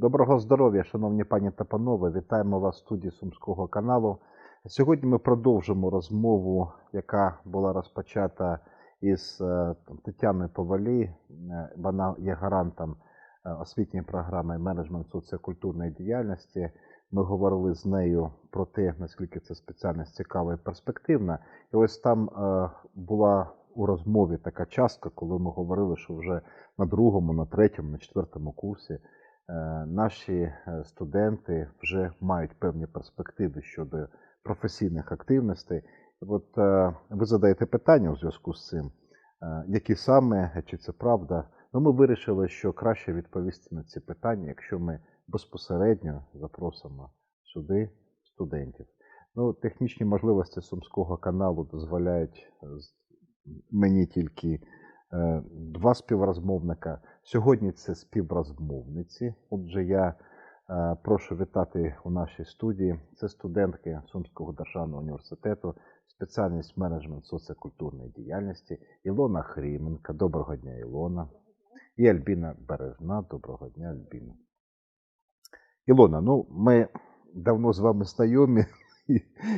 Доброго здоров'я, шановні пані та панове. Вітаємо вас в студії Сумського каналу. Сьогодні ми продовжимо розмову, яка була розпочата із е, Тетяною Повалі. Е, Вона є гарантом е, освітньої програми менеджмент соціокультурної діяльності. Ми говорили з нею про те, наскільки ця спеціальність цікава і перспективна. І ось там була у розмові така частка, коли ми говорили, що вже на другому, на третьому, на четвертому курсі наші е, студенти вже мають певні перспективи щодо професійних активностей. От е, ви задаєте питання у зв'язку з цим, е, які саме, чи це правда. Ну, ми вирішили, що краще відповісти на ці питання, якщо ми безпосередньо запросимо сюди студентів. Ну, технічні можливості Сумського каналу дозволяють е, мені тільки е, два співрозмовника. Сьогодні це співрозмовниці. Отже, я е, прошу вітати у нашій студії. Це студентки Сумського державного університету, спеціальність менеджмент соціокультурної діяльності Ілона Хріменка. Доброго дня, Ілона. І Альбіна Бережна. Доброго дня, Альбіна. Ілона, ну ми давно з вами знайомі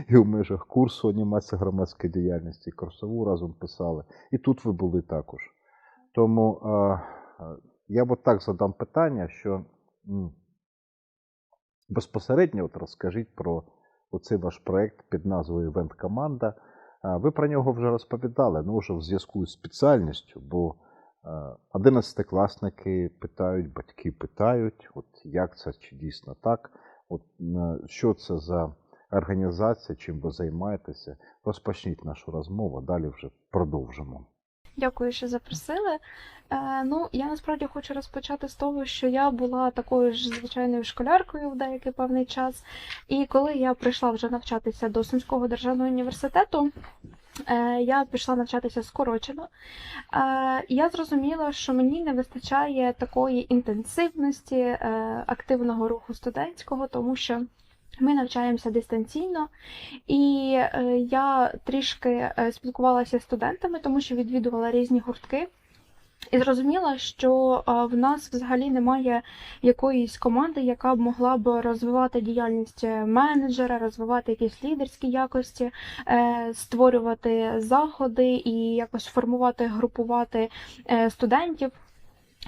і, в межах курсу анімація громадської діяльності, курсову разом писали. І тут ви були також. Тому е, я от так задам питання, що безпосередньо от розкажіть про оцей ваш проєкт під назвою Івент Команда. Ви про нього вже розповідали, ну вже в зв'язку з спеціальністю, бо е, одинадцятикласники питають, батьки питають, от як це чи дійсно так, от е, що це за організація, чим ви займаєтеся. Розпочніть нашу розмову, далі вже продовжимо. Дякую, що запросили. Е, ну, я насправді хочу розпочати з того, що я була такою ж звичайною школяркою в деякий певний час. І коли я прийшла вже навчатися до Сумського державного університету, е, я пішла навчатися скорочено. Е, я зрозуміла, що мені не вистачає такої інтенсивності е, активного руху студентського, тому що. Ми навчаємося дистанційно, і е, я трішки е, спілкувалася з студентами, тому що відвідувала різні гуртки. І зрозуміла, що е, в нас взагалі немає якоїсь команди, яка б могла б розвивати діяльність менеджера, розвивати якісь лідерські якості, створювати заходи і якось формувати, групувати студентів.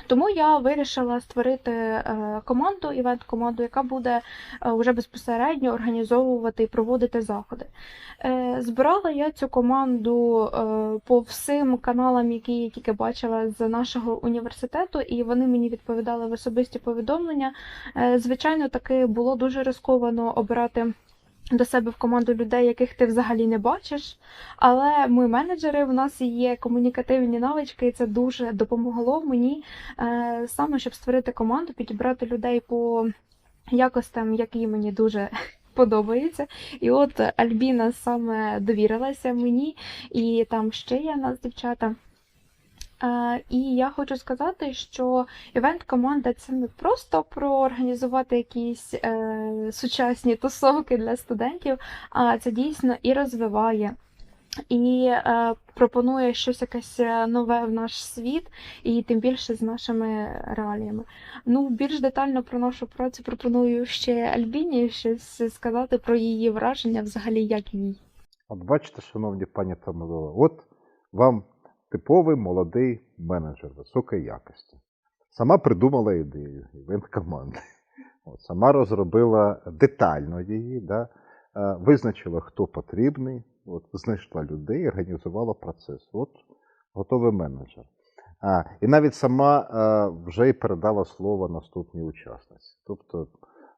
Тому я вирішила створити е, команду, івент-команду, яка буде е, вже безпосередньо організовувати і проводити заходи. Е, Збирала я цю команду по всім каналам, які я тільки бачила з нашого університету, і вони мені відповідали в особисті повідомлення. Звичайно, таки було дуже ризиковано обирати. До себе в команду людей, яких ти взагалі не бачиш. Але ми менеджери, в нас є комунікативні навички, і це дуже допомогло мені е, саме, щоб створити команду, підібрати людей по якостям, які мені дуже подобаються. І от Альбіна саме довірилася мені, і там ще є нас дівчата. Е, І я хочу сказати, що івент-команда це не просто про організувати якісь е, сучасні тусовки для студентів, а це дійсно і розвиває, і е, пропонує щось якесь е, нове в наш світ, і тим більше з нашими реаліями. Ну, більш детально про нашу працю пропоную ще Альбіні щось сказати про її враження, взагалі, як їй. От бачите, шановні пані та от вам типовий молодий менеджер високої якості. Сама придумала ідею івент команди. От, сама розробила детально її, да, е, визначила, хто потрібний, от, знайшла людей, організувала процес. От готовий менеджер. А, і навіть сама е, вже й передала слово наступній учасниці. Тобто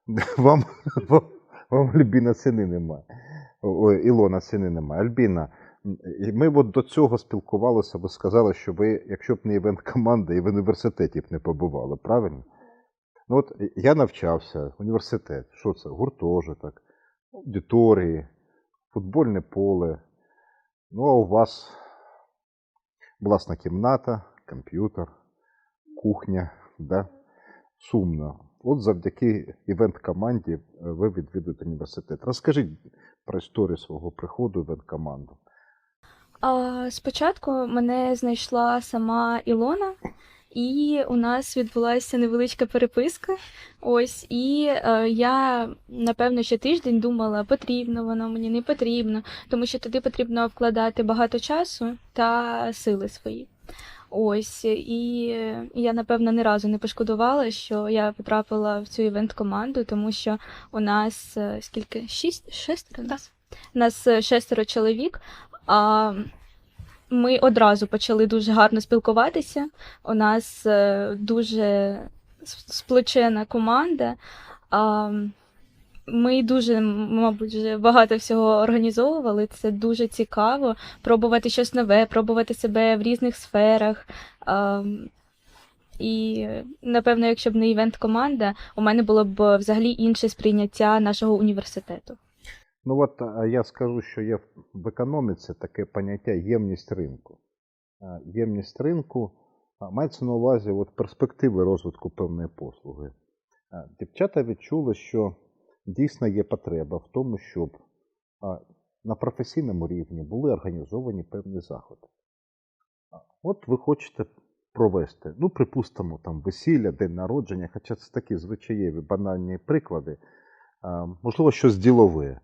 вам, вам, вам Альбіна ціни немає. Ілона ціни немає. Альбіна, ми от до цього спілкувалися, ви сказали, що ви, якщо б не івент команда, і в університеті б не побували, правильно? Ну от я навчався, університет, що це? Гуртожиток, аудиторії, футбольне поле. Ну, а у вас власна кімната, комп'ютер, кухня, да? сумно. От завдяки івент-команді е, ви відвідуєте університет. Розкажіть про історію свого приходу в івент-команду. А, спочатку мене знайшла сама Ілона, і у нас відбулася невеличка переписка. Ось, і е, я напевно ще тиждень думала, потрібно воно мені не потрібно, тому що туди потрібно вкладати багато часу та сили свої. Ось, і я напевно ні разу не пошкодувала, що я потрапила в цю івент-команду, тому що у нас е, скільки? Шість? Шестеро? Так. У нас е, шестеро чоловік. А ми одразу почали дуже гарно спілкуватися. У нас е, дуже сплочена команда. А, Ми дуже, мабуть, багато всього організовували. Це дуже цікаво. Пробувати щось нове, пробувати себе в різних сферах. А, І, напевно, якщо б не івент-команда, у мене було б взагалі інше сприйняття нашого університету. Ну от е, я скажу, що є в- економіці таке поняття ємність ринку. Ємність ринку мається на увазі от перспективи розвитку певної послуги. Дівчата відчули, що дійсно є потреба в тому, щоб на професійному рівні були організовані певні заходи. От ви хочете провести, ну, припустимо, там весілля, день народження, хоча це такі звичаєві банальні приклади, можливо, щось ділове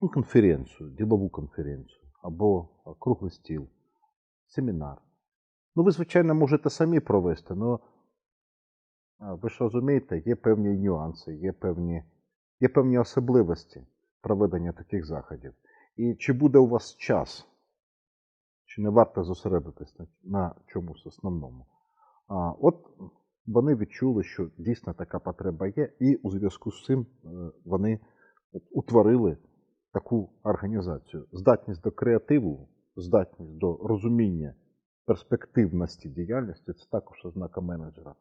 ну, конференцію, ділову конференцію або круглий стіл, семінар. Ну, ви, звичайно, можете самі провести, але ви ж розумієте, є певні нюанси, є певні, є певні особливості проведення таких заходів. І чи буде у вас час, чи не варто зосередитись на, на чомусь основному? А, от вони відчули, що дійсно така потреба є, і у зв'язку з цим е, вони утворили таку організацію. Здатність до креативу, здатність до розуміння перспективності діяльності це також ознака менеджера.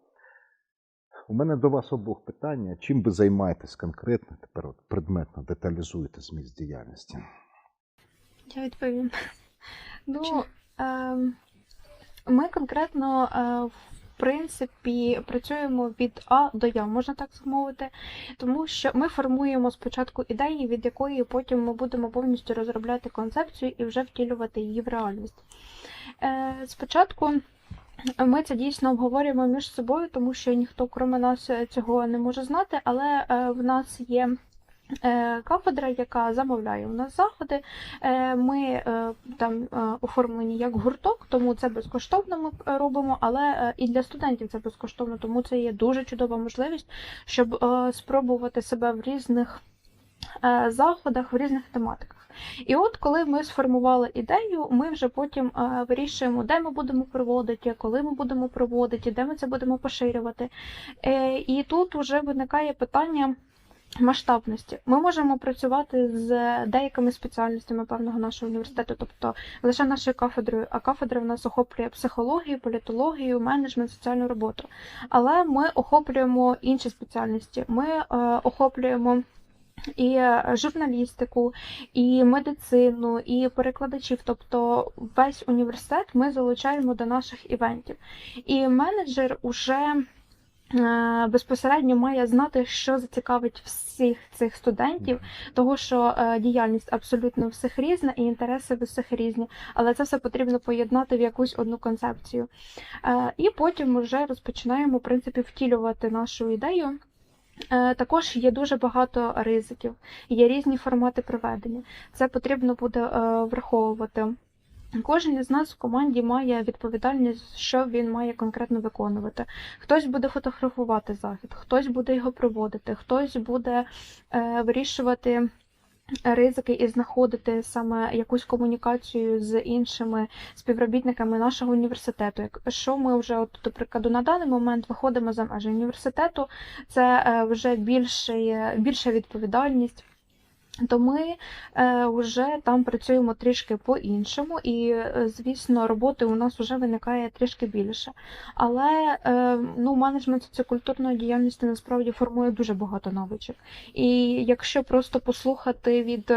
У мене до вас обох питання. Чим ви займаєтесь конкретно, тепер от предметно деталізуєте зміст діяльності? Я відповім. Ну, ем, ми конкретно, е, в принципі, працюємо від А до Я, можна так замовити, тому що ми формуємо спочатку ідеї, від якої потім ми будемо повністю розробляти концепцію і вже втілювати її в реальність. Е, Спочатку ми це дійсно обговорюємо між собою, тому що ніхто, крім нас, цього не може знати, але е, в нас є. Е, Кафедра, яка замовляє у нас заходи, Е, Ми е, там оформлені як гурток, тому це безкоштовно ми робимо, але і для студентів це безкоштовно, тому це є дуже чудова можливість, щоб спробувати себе в різних заходах, в різних тематиках. І от коли ми сформували ідею, ми вже потім вирішуємо, де ми будемо проводити, коли ми будемо проводити, де ми це будемо поширювати. І тут вже виникає питання масштабності. Ми можемо працювати з деякими спеціальностями певного нашого університету, тобто лише нашою кафедрою, а кафедра в нас охоплює психологію, політологію, менеджмент, соціальну роботу. Але ми охоплюємо інші спеціальності. Ми е, охоплюємо. І журналістику, і медицину, і перекладачів, тобто весь університет ми залучаємо до наших івентів. І менеджер уже безпосередньо має знати, що зацікавить всіх цих студентів, того що е, діяльність абсолютно всіх різна, і інтереси в усіх різні, але це все потрібно поєднати в якусь одну концепцію. Е, І потім вже розпочинаємо в принципі втілювати нашу ідею. Е, Також є дуже багато ризиків, є різні формати проведення. Це потрібно буде е, враховувати. Кожен із нас в команді має відповідальність, що він має конкретно виконувати. Хтось буде фотографувати захід, хтось буде його проводити, хтось буде е, вирішувати ризики і знаходити саме якусь комунікацію з іншими співробітниками нашого університету. Якщо ми вже, от, до прикладу, на даний момент виходимо за межі університету, це е, вже більший, більша відповідальність. То ми е, вже там працюємо трішки по-іншому, і, е, звісно, роботи у нас вже виникає трішки більше. Але е, ну, менеджмент соціокультурної діяльності насправді формує дуже багато навичок. І якщо просто послухати від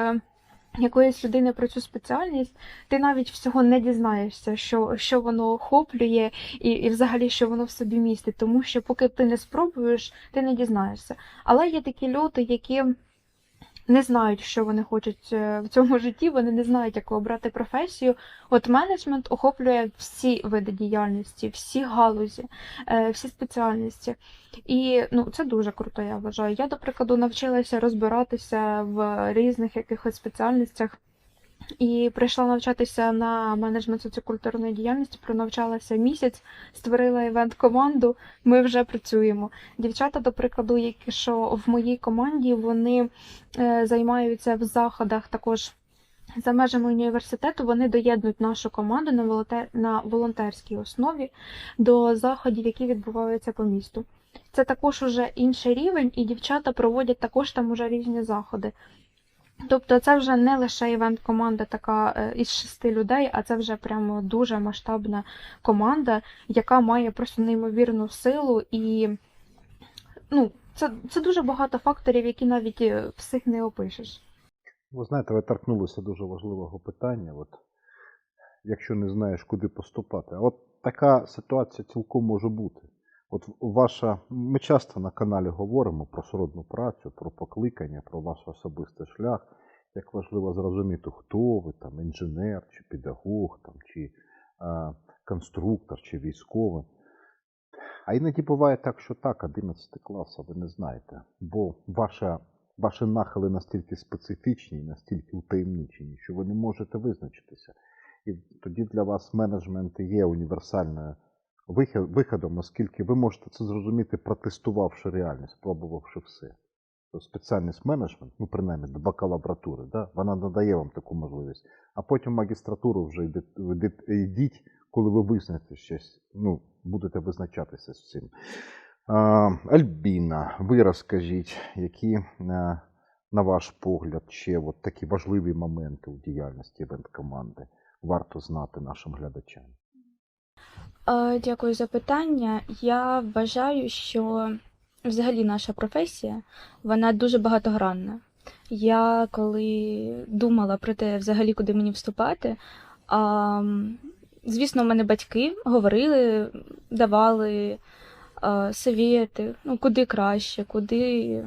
якоїсь людини про цю спеціальність, ти навіть всього не дізнаєшся, що, що воно охоплює, і, і взагалі що воно в собі містить. Тому що поки ти не спробуєш, ти не дізнаєшся. Але є такі люди, які не знають, що вони хочуть е, в цьому житті, вони не знають, як обрати професію. От менеджмент охоплює всі види діяльності, всі галузі, е, всі спеціальності. І ну, це дуже круто, я вважаю. Я, до прикладу, навчилася розбиратися в різних якихось спеціальностях. І прийшла навчатися на менеджмент соціокультурної діяльності, пронавчалася місяць, створила івент-команду, ми вже працюємо. Дівчата, до прикладу, які що в моїй команді, вони е, займаються в заходах також. За межами університету вони доєднують нашу команду на волонтерській основі до заходів, які відбуваються по місту. Це також уже інший рівень, і дівчата проводять також там уже різні заходи. Тобто це вже не лише івент-команда така е, із шести людей, а це вже прямо дуже масштабна команда, яка має просто неймовірну силу і ну, це, це дуже багато факторів, які навіть е, всіх не опишеш. Ви знаєте, ви торкнулися дуже важливого питання. От, якщо не знаєш, куди поступати. А От така ситуація цілком може бути. От ваша, ми часто на каналі говоримо про сродну працю, про покликання, про ваш особистий шлях. Як важливо зрозуміти, хто ви, там, інженер, чи педагог, там, чи а, конструктор, чи військовий. А іноді буває так, що так, 11 клас, а ви не знаєте. Бо ваша, ваші нахили настільки специфічні, настільки утаємничені, що ви не можете визначитися. І тоді для вас менеджмент є універсальною виходом, оскільки ви можете це зрозуміти, протестувавши реальність, спробувавши все. Спеціальність менеджмент, ну принаймні до бакалавратури, да, вона надає вам таку можливість. А потім магістратуру вже йдіть, коли ви визнаєте щось, ну, будете визначатися з цим. А, Альбіна, ви розкажіть, які, е, на ваш погляд, ще от такі важливі моменти у діяльності івент-команди варто знати нашим глядачам? Е, Дякую за питання. Я вважаю, що взагалі наша професія вона дуже багатогранна. Я коли думала про те, взагалі, куди мені вступати, а, звісно, в мене батьки говорили, давали а, совєти, ну, куди краще, куди.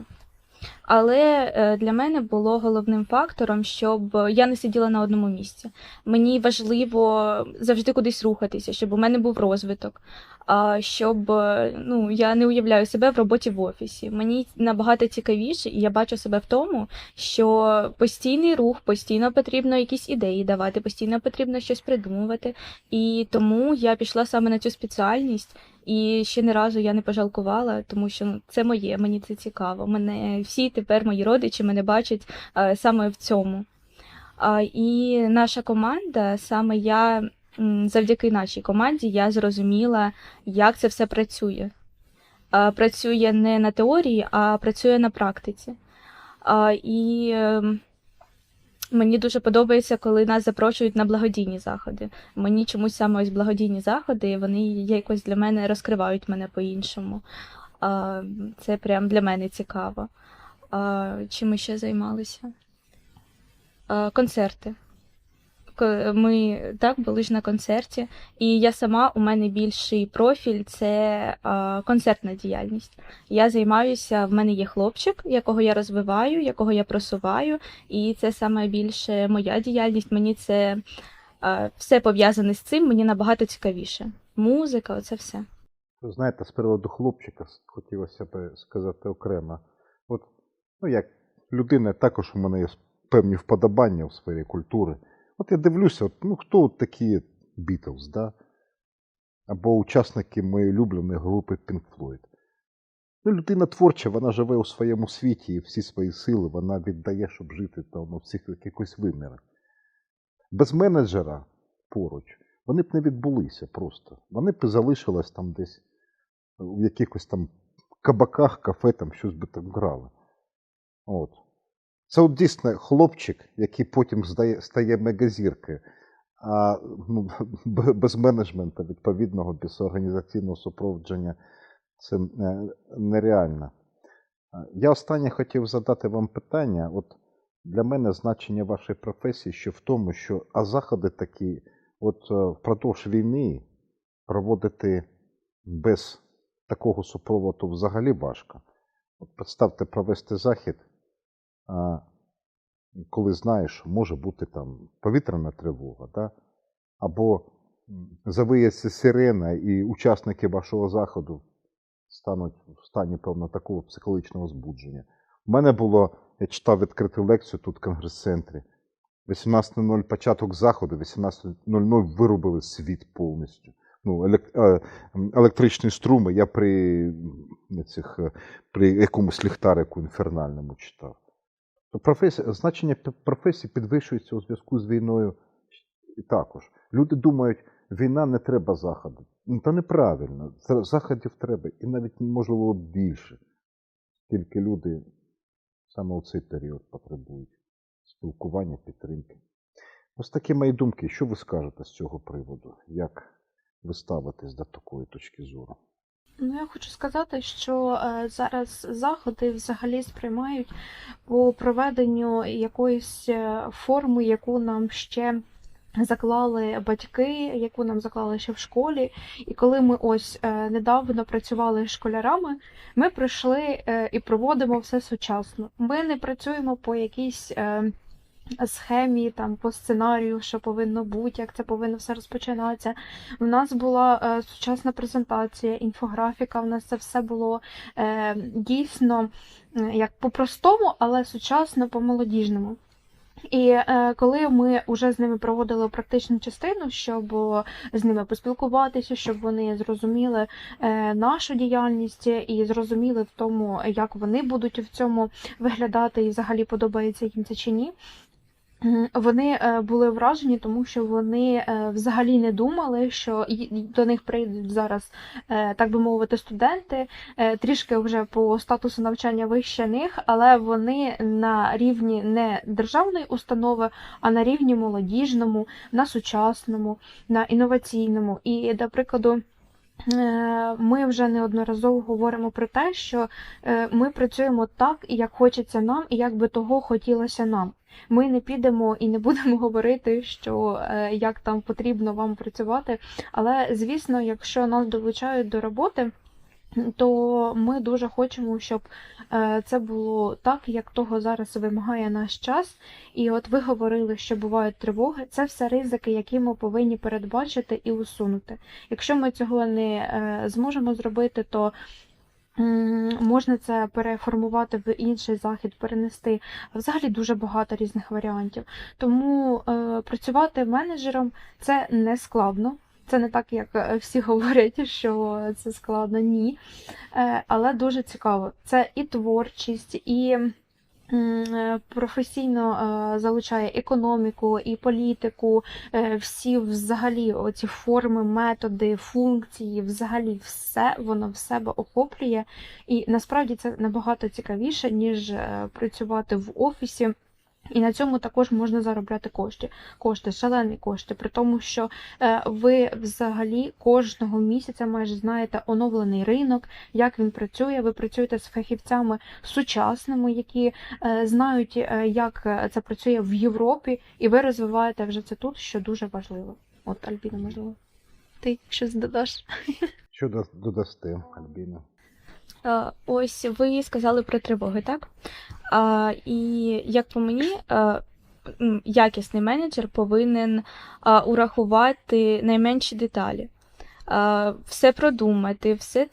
Але е, для мене було головним фактором, щоб я не сиділа на одному місці. Мені важливо завжди кудись рухатися, щоб у мене був розвиток. Щоб е, ну я не уявляю себе в роботі в офісі. Мені набагато цікавіше, і я бачу себе в тому, що постійний рух, постійно потрібно якісь ідеї давати, постійно потрібно щось придумувати. І тому я пішла саме на цю спеціальність. І ще не разу я не пожалкувала, тому що ну, це моє, мені це цікаво. Мене всі тепер мої родичі мене бачать е, саме в цьому. І наша команда, саме я завдяки нашій команді, я зрозуміла, як це все працює. Працює не на теорії, а працює на практиці. І ем, мені дуже подобається, коли нас запрошують на благодійні заходи. Мені чомусь саме ось благодійні заходи, вони якось для мене розкривають мене по-іншому. Це прям для мене цікаво. Чим ми ще займалися? Концерти. К- Ми так були ж на концерті, і я сама у мене більший профіль це концертна діяльність. Я займаюся, в мене є хлопчик, якого я розвиваю, якого я просуваю, і це саме більше моя діяльність. Мені це все пов'язане з цим, мені набагато цікавіше. Музика, оце все. Знаєте, з приводу хлопчика хотілося б сказати окремо. От, ну, як людина, також у мене є певні вподобання у сфері культури. От я дивлюся, от, ну хто от такі Бітлз, да? або учасники моєї улюбленої групи Pink Floyd. Ну, людина творча, вона живе у своєму світі і всі свої сили вона віддає, щоб жити там у всіх якихось вимірах. Без менеджера поруч вони б не відбулися просто. Вони б залишились там десь в якихось там кабаках, кафе, там щось би там грали. От. Це от дійсно хлопчик, який потім здає, стає мегазіркою. А ну, без менеджменту, відповідного, без організаційного супроводження це е, нереально. Я останнє хотів задати вам питання. От для мене значення вашої професії ще в тому, що а заходи такі, от е, впродовж війни проводити без такого супроводу взагалі важко. От представте провести захід, коли знаєш, може бути там повітряна тривога, да? або завиється сирена, і учасники вашого заходу стануть в стані певно такого психологічного збудження. У мене було, я читав відкриту лекцію тут в конгрес-центрі. 18.00 початок заходу, 18.00 вирубили світ повністю. Ну, е, електричні струми я при, цих, е, при якомусь ліхтарику інфернальному читав. Професія, значення професії підвищується у зв'язку з війною також. Люди думають, війна не треба заходу. Ну, Та неправильно. Заходів треба, і навіть можливо більше. Тільки люди саме у цей період потребують спілкування, підтримки. Ось такі мої думки. Що ви скажете з цього приводу? Як ви ставитесь до такої точки зору? Ну, я хочу сказати, що е, зараз заходи взагалі сприймають по проведенню якоїсь е, форми, яку нам ще заклали батьки, яку нам заклали ще в школі. І коли ми ось е, недавно працювали з школярами, ми прийшли і проводимо все сучасно. Ми не працюємо по якійсь. Е, Схемі там по сценарію, що повинно бути, як це повинно все розпочинатися. У нас була е, сучасна презентація, інфографіка. У нас це все було е, дійсно е, як по-простому, але сучасно по-молодіжному. І е, коли ми вже з ними проводили практичну частину, щоб з ними поспілкуватися, щоб вони зрозуміли е, нашу діяльність і зрозуміли в тому, як вони будуть в цьому виглядати, і взагалі подобається їм це чи ні. Вони е, були вражені, тому що вони е, взагалі не думали, що до них прийдуть зараз, е, так би мовити, студенти, трішки вже по статусу навчання вище них, але вони на рівні не державної установи, а на рівні молодіжному, на сучасному, на інноваційному. І, до прикладу, ми вже неодноразово говоримо про те, що ми працюємо так, як хочеться нам, і як би того хотілося нам. Ми не підемо і не будемо говорити, що е, як там потрібно вам працювати. Але звісно, якщо нас долучають до роботи, то ми дуже хочемо, щоб е, це було так, як того зараз вимагає наш час. І от ви говорили, що бувають тривоги. Це все ризики, які ми повинні передбачити і усунути. Якщо ми цього не е, зможемо зробити, то можна це переформувати в інший захід, перенести. Взагалі дуже багато різних варіантів. Тому е, працювати менеджером це не складно. Це не так, як е, всі говорять, що це складно, ні. Е, Але дуже цікаво. Це і творчість, і професійно е, залучає економіку, і політику, е, всі взагалі оці форми, методи, функції, взагалі все воно в себе охоплює. І насправді це набагато цікавіше, ніж е, працювати в офісі. І на цьому також можна заробляти кошти, кошти, шалені кошти, при тому, що е, ви взагалі кожного місяця майже знаєте оновлений ринок, як він працює. Ви працюєте з фахівцями сучасними, які е, знають, е, як це працює в Європі, і ви розвиваєте вже це тут, що дуже важливо. От Альбіна, можливо, ти щось додаш? Що да- додасте, Альбіна? Е, Ось ви сказали про тривоги, так? А, І як по мені, е, якісний менеджер повинен а, урахувати найменші деталі. Е, Все продумати, все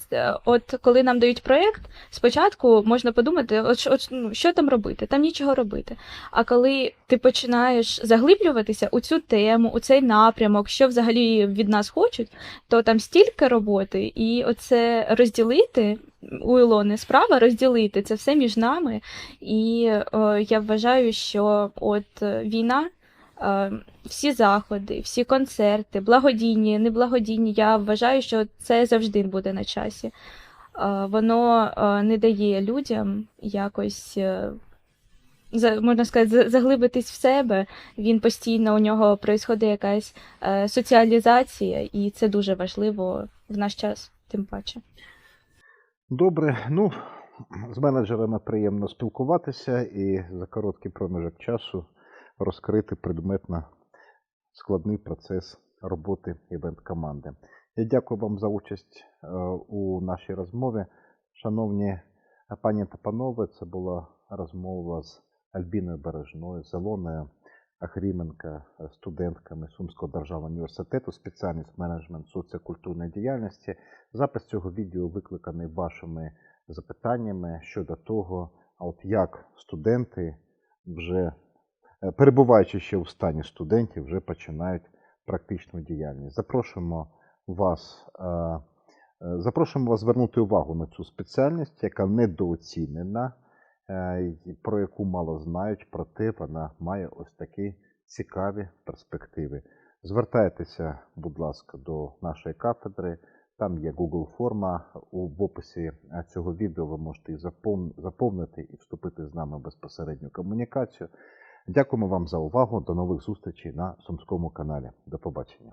от коли нам дають проєкт, спочатку можна подумати, от, от, ну, що там робити, там нічого робити. А коли ти починаєш заглиблюватися у цю тему, у цей напрямок, що взагалі від нас хочуть, то там стільки роботи, і оце розділити у Ілони справа розділити це все між нами. І е, я вважаю, що от е, війна. Е, Всі заходи, всі концерти, благодійні, неблагодійні, я вважаю, що це завжди буде на часі. Е, Воно е, не дає людям якось, можна сказати, за- заглибитись в себе. Він постійно у нього происходить якась соціалізація, і це дуже важливо в наш час, тим паче. Добре, ну з менеджерами приємно спілкуватися і за короткий проміжок часу розкрити предметно складний процес роботи івент-команди. Я дякую вам за участь е, у нашій розмові. Шановні пані та панове, це була розмова з Альбіною Бережною, з Ілоною Ахріменко, е, студентками Сумського державного університету, спеціальність менеджмент соціокультурної діяльності. Запис цього відео викликаний вашими запитаннями щодо того, а от як студенти вже е, перебуваючи ще у стані студентів, вже починають практичну діяльність. Запрошуємо вас, е, е, запрошуємо вас звернути увагу на цю спеціальність, яка недооцінена, е, про яку мало знають, проте вона має ось такі цікаві перспективи. Звертайтеся, будь ласка, до нашої кафедри. Там є Google форма. В описі е, цього відео ви можете її заповнити і вступити з нами в безпосередню комунікацію. Дякуємо вам за увагу. До нових зустрічей на Сумському каналі. До побачення.